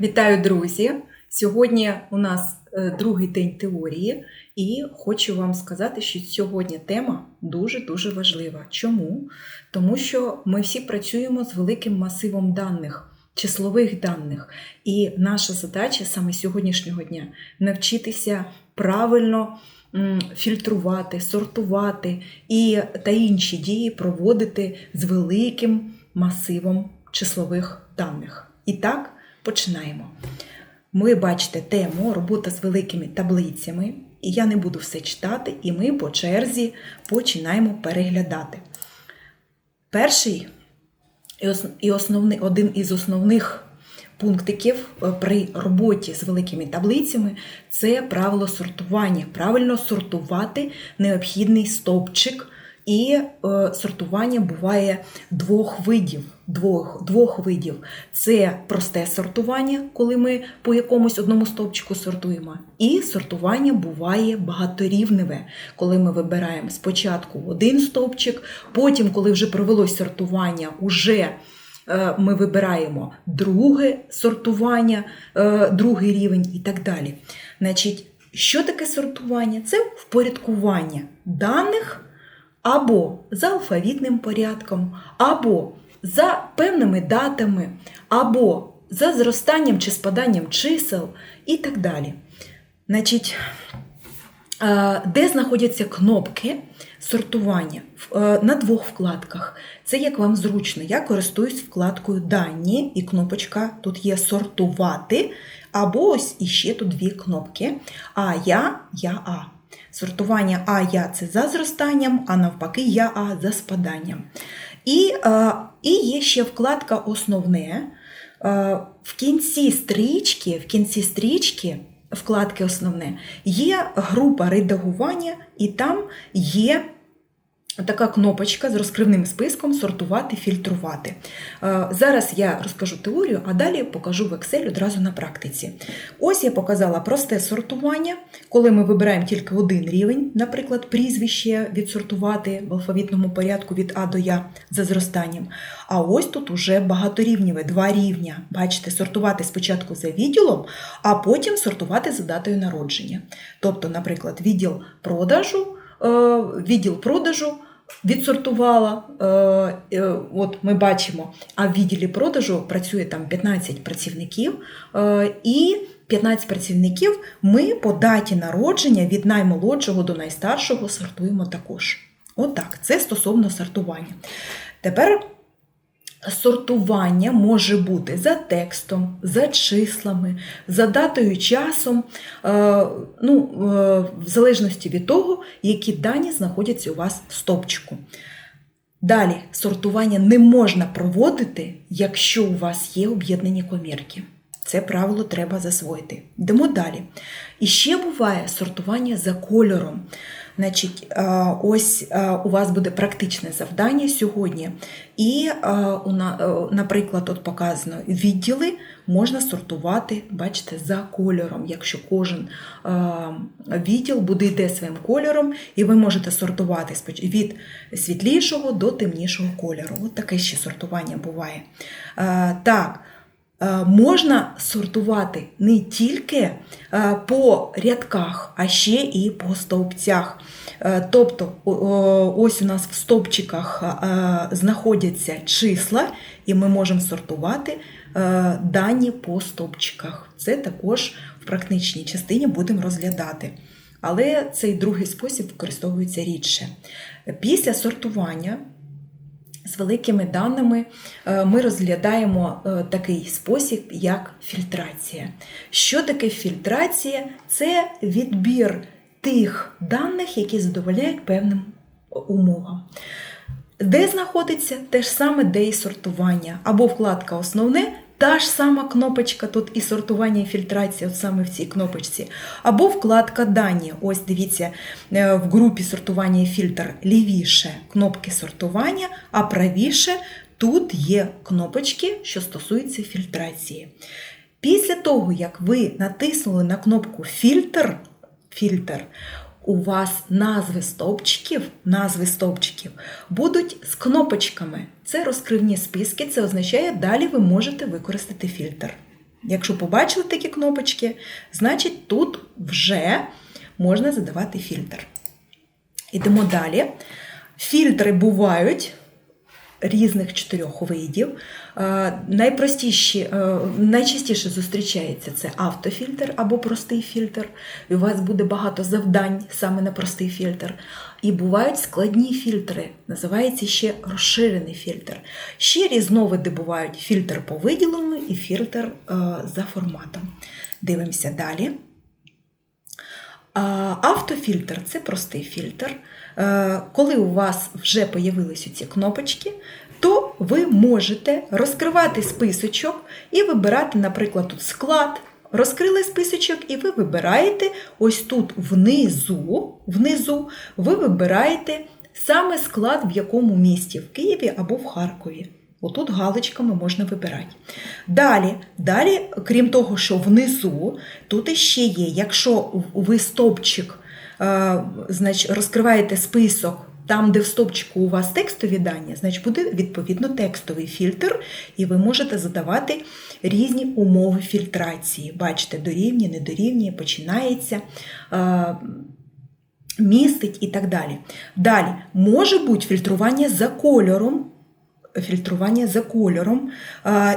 Вітаю, друзі! Сьогодні у нас е, другий день теорії, і хочу вам сказати, що сьогодні тема дуже-дуже важлива. Чому? Тому що ми всі працюємо з великим масивом даних, числових даних. І наша задача саме сьогоднішнього дня навчитися правильно фільтрувати, сортувати і та інші дії проводити з великим масивом числових даних. І так, починаємо. Ми бачите тему робота з великими таблицями, і я не буду все читати, і ми по черзі починаємо переглядати. Перший і основний, один із основних пунктиків е, при роботі з великими таблицями це правило сортування. Правильно сортувати необхідний стовпчик. І е, сортування буває двох видів. Двох, двох видів. Це просте сортування, коли ми по якомусь одному стовпчику сортуємо. І сортування буває багаторівневе, коли ми вибираємо спочатку один стовпчик, потім, коли вже провелось сортування, уже е, ми вибираємо друге сортування, е, другий рівень і так далі. Значить, що таке сортування? Це впорядкування даних або за алфавітним порядком, або за певними датами, або за зростанням чи спаданням чисел і так далі. Значить, е, де знаходяться кнопки сортування? Е, На двох вкладках. Це як вам зручно. Я користуюсь вкладкою Дані, і кнопочка тут є сортувати, або ось іще тут дві кнопки. А я, я А. Сортування А я це за зростанням, а навпаки, я А за спаданням. І, е, і є ще вкладка Основне. Е, В кінці стрічки, в кінці стрічки, вкладки Основне, є група редагування, і там є така кнопочка з розкривним списком сортувати, фільтрувати. Е, Зараз я розкажу теорію, а далі покажу в Excel одразу на практиці. Ось я показала просте сортування, коли ми вибираємо тільки один рівень, наприклад, прізвище відсортувати в алфавітному порядку від А до Я за зростанням. А ось тут уже багаторівнєве, два рівня. Бачите, сортувати спочатку за відділом, а потім сортувати за датою народження. Тобто, наприклад, відділ продажу, відділ продажу відсортувала. е, е, От ми бачимо, а в відділі продажу працює там 15 працівників, е, і 15 працівників ми по даті народження від наймолодшого до найстаршого сортуємо також. Отак, це стосовно сортування. Тепер сортування може бути за текстом, за числами, за датою часом, е, ну, е, в залежності від того, які дані знаходяться у вас в стопчику. Далі, сортування не можна проводити, якщо у вас є об'єднані комірки. Це правило треба засвоїти. Йдемо далі. І ще буває сортування за кольором. Значить, е, ось е, у вас буде практичне завдання сьогодні. І, е, наприклад, от показано відділи можна сортувати, бачите, за кольором. Якщо кожен відділ буде йде своїм кольором, і ви можете сортувати від світлішого до темнішого кольору. От таке ще сортування буває. Так. Е, Можна сортувати не тільки е, по рядках, а ще і по стовпцях. Е, Тобто, ось у нас в стовпчиках знаходяться числа, і ми можемо сортувати дані по стовпчиках. Це також в практичній частині будемо розглядати. Але цей другий спосіб використовується рідше. Після сортування з великими даними е, ми розглядаємо е, такий спосіб, як фільтрація. Що таке фільтрація? Це відбір тих даних, які задовольняють певним умовам. Де знаходиться те ж саме, де і сортування, або вкладка Основне, та ж сама кнопочка, тут і сортування, і фільтрація, от саме в цій кнопочці, або вкладка Дані. Ось дивіться, е, в групі сортування і фільтр лівіше кнопки сортування, а правіше тут є кнопочки, що стосуються фільтрації. Після того, як ви натиснули на кнопку Фільтр, фільтр у вас назви стовпчиків, назви стовпчиків будуть з кнопочками. Це розкривні списки, це означає, далі ви можете використати фільтр. Якщо побачили такі кнопочки, значить тут вже можна задавати фільтр. Ідемо далі. Фільтри бувають різних чотирьох видів. Е, Найпростіші, е, найчастіше зустрічається це автофільтр або простий фільтр. І у вас буде багато завдань саме на простий фільтр. І бувають складні фільтри, називається ще розширений фільтр. Ще різновиди бувають фільтр по виділенню і фільтр е, за форматом. Дивимося далі. Автофільтр це простий фільтр. Коли у вас вже появилися ці кнопочки, то ви можете розкривати списочок і вибирати, наприклад, тут склад. Розкрили списочок, і ви вибираєте ось тут внизу, внизу ви вибираєте саме склад, в якому місті, в Києві або в Харкові. Отут галочками можна вибирати. Далі, далі, крім того, що внизу, тут іще є, якщо ви стопчик, е, значить, розкриваєте список, там, де в стопчику у вас текстові дані, значить буде відповідно текстовий фільтр, і ви можете задавати різні умови фільтрації. Бачите, дорівнює, не дорівнює, починається. Містить і так далі. Далі може бути фільтрування за кольором, фільтрування за кольором.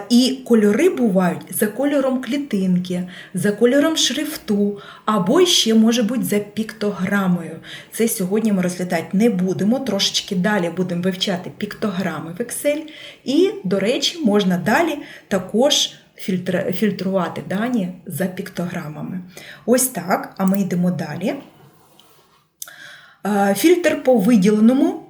І кольори бувають за кольором клітинки, за кольором шрифту, або ще може бути за піктограмою. Це сьогодні ми розглядати не будемо. Трошечки далі будемо вивчати піктограми в Excel. І, до речі, можна далі також фільтрувати дані за піктограмами. Ось так. А ми йдемо далі. Фільтр по виділеному.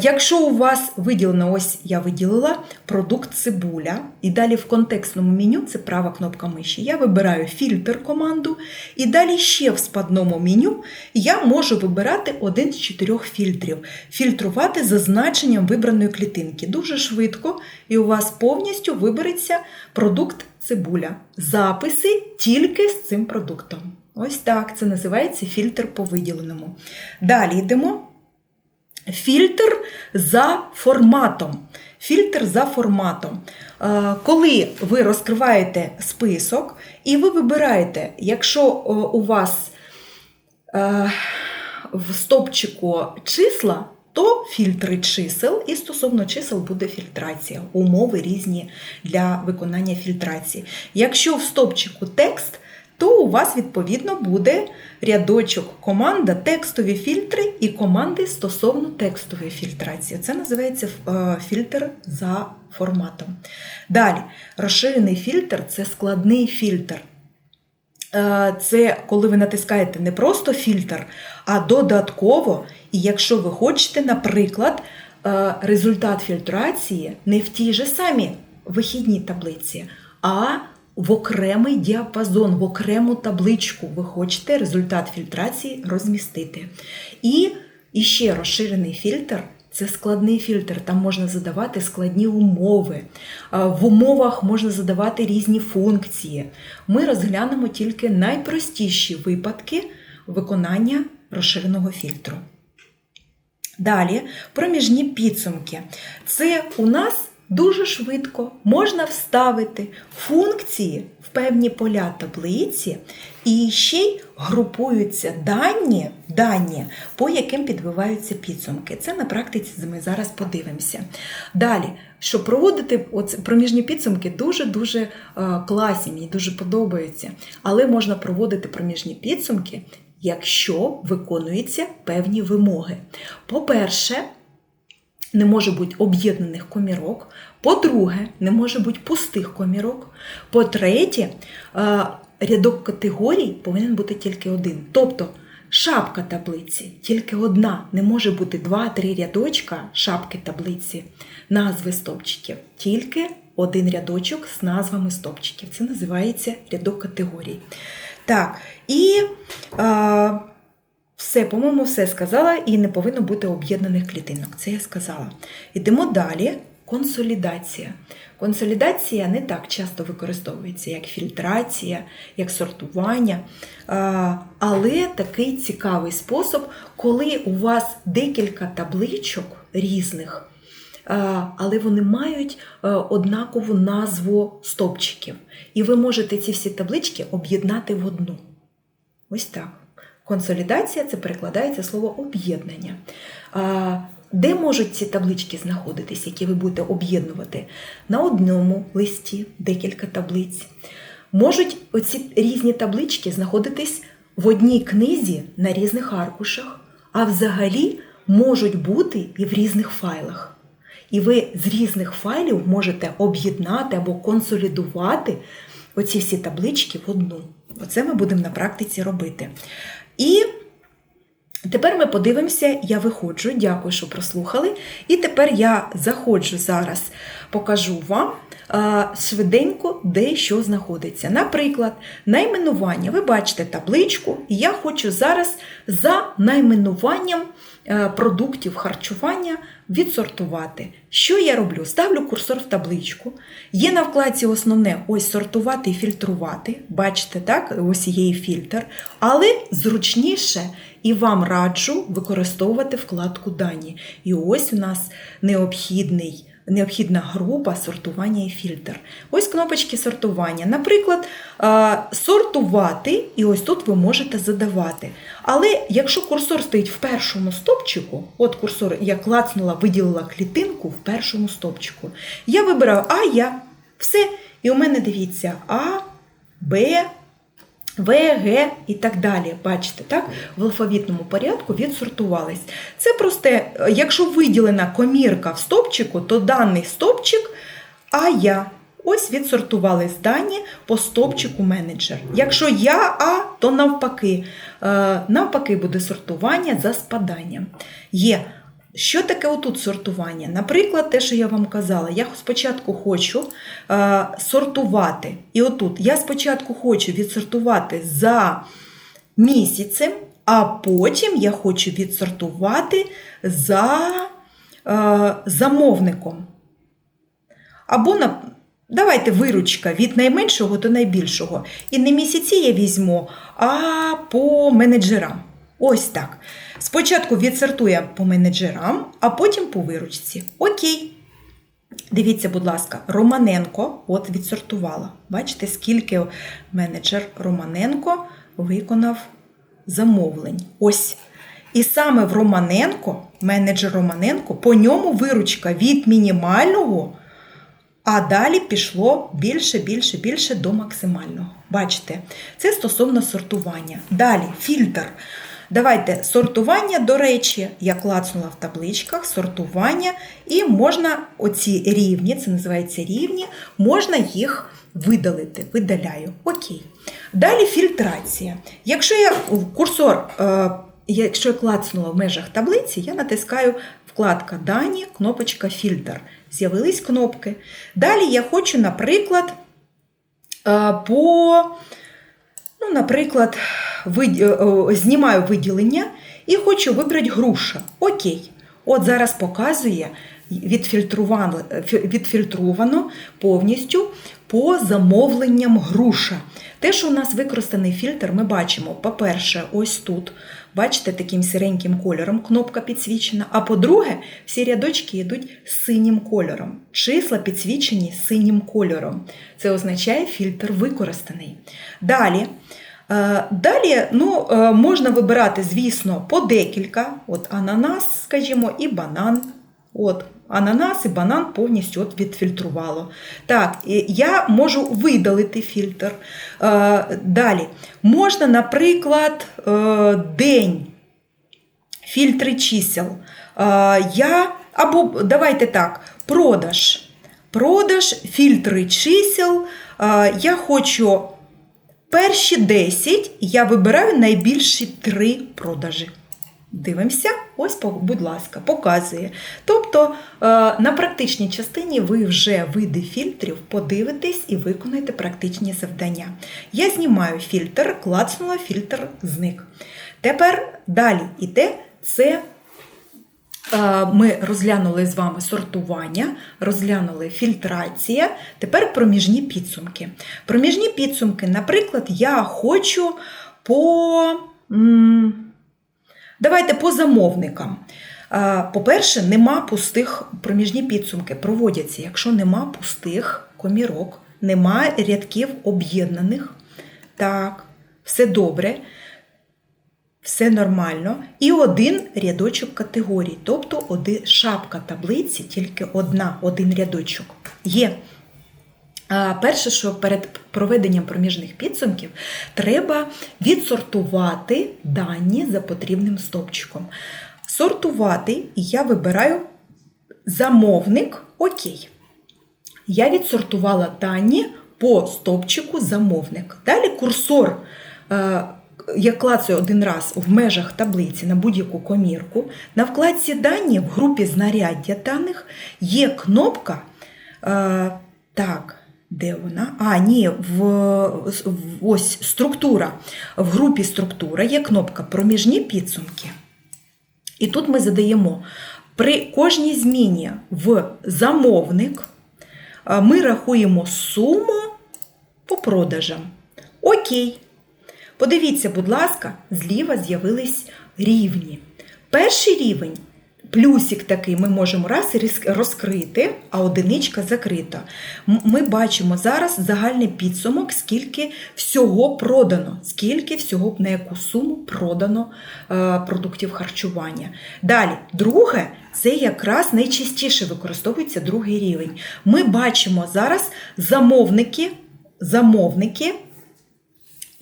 Якщо у вас виділено, ось я виділила продукт цибуля, і далі в контекстному меню це права кнопка миші. Я вибираю фільтр команду, і далі ще в спадному меню я можу вибирати один з чотирьох фільтрів, фільтрувати за значенням вибраної клітинки. Дуже швидко, і у вас повністю вибереться продукт цибуля. Записи тільки з цим продуктом. Ось так це називається фільтр по виділеному. Далі йдемо. Фільтр за форматом. Фільтр за форматом. Е, Коли ви розкриваєте список і ви вибираєте, якщо е, у вас е, в стопчику числа, то фільтри чисел, і стосовно чисел буде фільтрація, умови різні для виконання фільтрації. Якщо в стопчику текст, то у вас відповідно буде рядочок команда текстові фільтри і команди стосовно текстової фільтрації. Це називається е, фільтр за форматом. Далі, розширений фільтр це складний фільтр. Е, Це коли ви натискаєте не просто фільтр, а додатково, і якщо ви хочете, наприклад, е, результат фільтрації не в тій же самій вихідній таблиці, а в окремий діапазон, в окрему табличку ви хочете результат фільтрації розмістити. І, і ще розширений фільтр. Це складний фільтр, там можна задавати складні умови. В умовах можна задавати різні функції. Ми розглянемо тільки найпростіші випадки виконання розширеного фільтру. Далі проміжні підсумки. Це у нас дуже швидко можна вставити функції в певні поля таблиці, і ще й групуються дані, дані, по яким підбиваються підсумки. Це на практиці ми зараз подивимося. Далі, щоб проводити проміжні підсумки, дуже-дуже е, класні, мені дуже подобаються. Але можна проводити проміжні підсумки, якщо виконуються певні вимоги. По-перше, не може бути об'єднаних комірок. По-друге, не може бути пустих комірок. По-третє, е, рядок категорій повинен бути тільки один. Тобто шапка таблиці тільки одна. Не може бути два-три рядочка шапки таблиці, назви стопчиків. Тільки один рядочок з назвами стопчиків. Це називається рядок категорій. Так, і. Е, все, по-моєму, все сказала, і не повинно бути об'єднаних клітинок. Це я сказала. Йдемо далі. Консолідація. Консолідація не так часто використовується, як фільтрація, як сортування. Але такий цікавий спосіб, коли у вас декілька табличок різних, але вони мають е, однакову назву стопчиків. І ви можете ці всі таблички об'єднати в одну. Ось так. Консолідація це перекладається слово об'єднання. Де можуть ці таблички знаходитись, які ви будете об'єднувати? На одному листі декілька таблиць. Можуть оці різні таблички знаходитись в одній книзі на різних аркушах, а взагалі можуть бути і в різних файлах. І ви з різних файлів можете об'єднати або консолідувати оці всі таблички в одну. Оце ми будемо на практиці робити. І тепер ми подивимося, я виходжу, дякую, що прослухали. І тепер я заходжу зараз, покажу вам швиденько, де що знаходиться. Наприклад, найменування. Ви бачите табличку, і я хочу зараз за найменуванням продуктів харчування відсортувати. Що я роблю? Ставлю курсор в табличку. Є на вкладці основне ось сортувати і фільтрувати. Бачите, так? Ось є фільтр. Але зручніше і вам раджу використовувати вкладку Дані. І ось у нас необхідний. Необхідна група сортування і фільтр. Ось кнопочки сортування. Наприклад, сортувати, і ось тут ви можете задавати. Але якщо курсор стоїть в першому стопчику, от курсор я клацнула, виділила клітинку в першому стопчику, я вибираю А, я. Все. І у мене дивіться А, Б, в, Г і так далі. Бачите, так? В алфавітному порядку відсортувались. Це просто, якщо виділена комірка в стопчику, то даний стопчик А я. Ось відсортувались дані по стопчику менеджер. Якщо я А, то навпаки. Е, навпаки буде сортування за спаданням. Є. Що таке отут сортування? Наприклад, те, що я вам казала, я спочатку хочу е, сортувати. І отут я спочатку хочу відсортувати за місяцем, а потім я хочу відсортувати за е, замовником. Або на. Давайте виручка від найменшого до найбільшого. І не місяці я візьму, а по менеджерам. Ось так. Спочатку відсортує по менеджерам, а потім по виручці. Окей. Дивіться, будь ласка, Романенко от відсортувала. Бачите, скільки менеджер Романенко виконав замовлень. Ось. І саме в Романенко, менеджер Романенко, по ньому виручка від мінімального, а далі пішло більше, більше, більше до максимального. Бачите, це стосовно сортування. Далі фільтр. Давайте сортування, до речі, я клацнула в табличках, сортування, і можна оці рівні, це називається рівні, можна їх видалити. Видаляю. Окей. Далі фільтрація. Якщо я курсор, е, якщо я клацнула в межах таблиці, я натискаю вкладка Дані, кнопочка Фільтр. З'явились кнопки. Далі я хочу, наприклад, е, по, ну, наприклад, знімаю виділення і хочу вибрати груша. Окей. От зараз показує відфільтрувано, відфільтровано повністю по замовленням груша. Те, що у нас використаний фільтр, ми бачимо, по-перше, ось тут. Бачите, таким сіреньким кольором кнопка підсвічена. А по-друге, всі рядочки йдуть синім кольором. Числа підсвічені синім кольором. Це означає, фільтр використаний. Далі. Е, далі ну, е, можна вибирати, звісно, по декілька. От Ананас, скажімо, і банан. От, Ананас і банан повністю от відфільтрувало. Так, я можу видалити фільтр. Е, далі. Можна, наприклад, день, фільтри чисел. Я, Або давайте так, продаж. Продаж, фільтри чисел. Я хочу. Перші 10 я вибираю найбільші 3 продажі. Дивимося, ось, будь ласка, показує. Тобто е, на практичній частині ви вже види фільтрів подивитесь і виконаєте практичні завдання. Я знімаю фільтр, клацнула, фільтр зник. Тепер далі іде це Е, ми розглянули з вами сортування, розглянули фільтрація. Тепер проміжні підсумки. Проміжні підсумки, наприклад, я хочу по. Давайте по замовникам. По-перше, нема пустих проміжні підсумки. Проводяться, якщо нема пустих комірок, нема рядків об'єднаних. Так, все добре, все нормально. І один рядочок категорій, тобто шапка таблиці, тільки одна, один рядочок є. Перше, що перед проведенням проміжних підсумків треба відсортувати дані за потрібним стовпчиком. Сортувати, і я вибираю замовник Окей. Я відсортувала дані по стовпчику замовник. Далі курсор. е, Я клацаю один раз в межах таблиці на будь-яку комірку. На вкладці дані в групі знаряддя даних є кнопка. е, Так, де вона? А, ні, в, в- ось структура. В групі структура є кнопка Проміжні підсумки. І тут ми задаємо при кожній зміні в замовник ми рахуємо суму по продажам. Окей. Подивіться, будь ласка, зліва з'явились рівні. Перший рівень, плюсик такий, ми можемо раз розкрити, а одиничка закрита. Ми бачимо зараз загальний підсумок, скільки всього продано, скільки всього на яку суму продано е, продуктів харчування. Далі, друге, це якраз найчастіше використовується другий рівень. Ми бачимо зараз замовники, замовники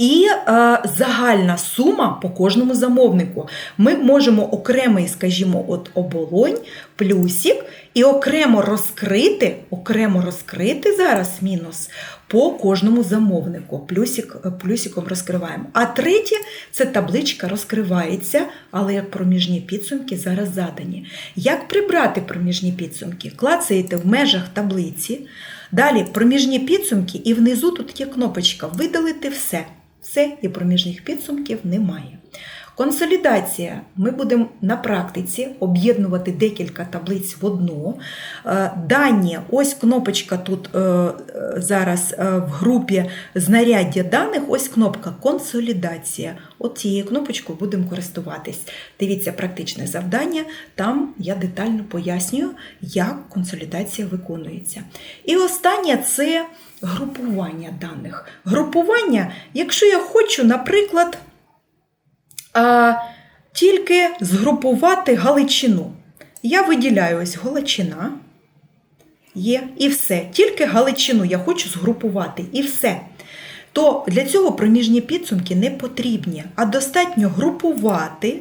і е, загальна сума по кожному замовнику. Ми можемо окремий, скажімо, от оболонь, плюсик, і окремо розкрити, окремо розкрити зараз мінус по кожному замовнику. Плюсик, е, плюсиком розкриваємо. А третє це табличка розкривається, але як проміжні підсумки зараз задані. Як прибрати проміжні підсумки? Клацаєте в межах таблиці. Далі проміжні підсумки, і внизу тут є кнопочка Видалити все. Все, і проміжних підсумків немає. Консолідація. Ми будемо на практиці об'єднувати декілька таблиць в одну. Е, Дані, ось кнопочка тут е, е, зараз в групі знаряддя даних, ось кнопка консолідація. От цією кнопочкою будемо користуватись. Дивіться практичне завдання, там я детально пояснюю, як консолідація виконується. І останнє це групування даних. Групування, якщо я хочу, наприклад, а, тільки згрупувати Галичину. Я виділяю ось Галичина. Є і все. Тільки Галичину я хочу згрупувати і все. То для цього проміжні підсумки не потрібні, а достатньо групувати.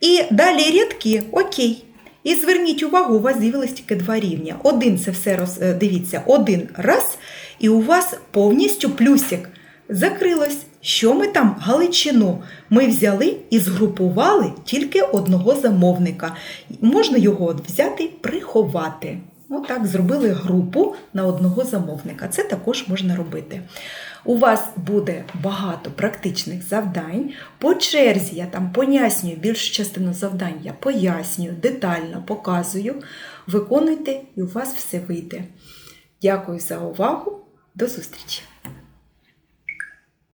І далі рядки, окей. І зверніть увагу, у вас з'явилось тільки два рівня. Один це все роз... е, дивіться, один раз, і у вас повністю плюсик закрилось. Що ми там? Галичину. Ми взяли і згрупували тільки одного замовника. Можна його взяти, приховати. Отак зробили групу на одного замовника. Це також можна робити. У вас буде багато практичних завдань. По черзі я там пояснюю більшу частину завдань, я пояснюю, детально показую. Виконуйте, і у вас все вийде. Дякую за увагу. До зустрічі!